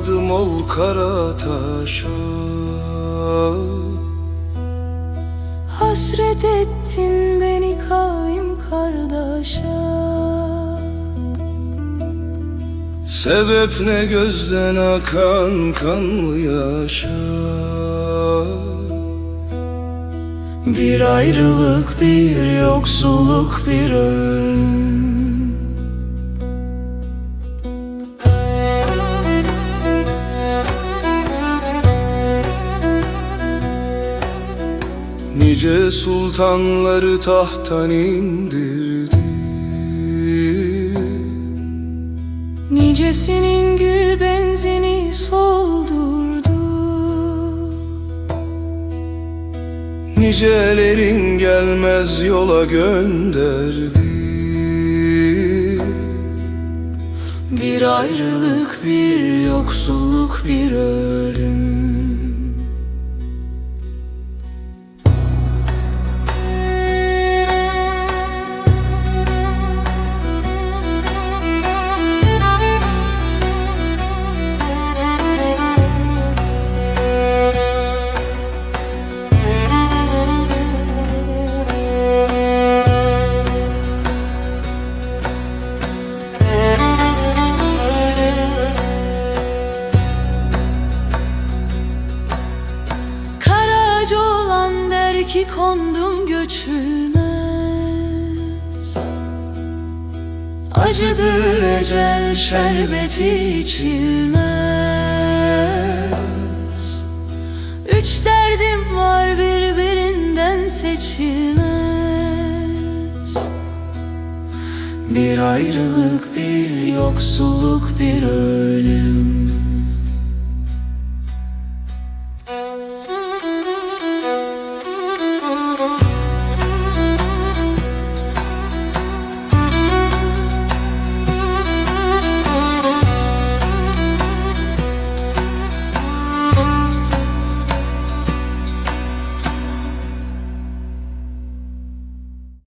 Vardım ol Karataş'a Hasret ettin beni kavim kardeşe. Sebep ne gözden akan kanlı yaşa. Bir ayrılık, bir yoksulluk, bir ölüm Nice sultanları tahttan indirdi. Nicesinin gül benzini soldurdu. Nicelerin gelmez yola gönderdi. Bir ayrılık, bir yoksulluk, bir ölüm Karaca olan der ki kondum göçülmez Acıdır ecel şerbeti içilmez. Üç derdim var birbirinden seçilmez. Bir ayrılık, bir yoksulluk, bir ölüm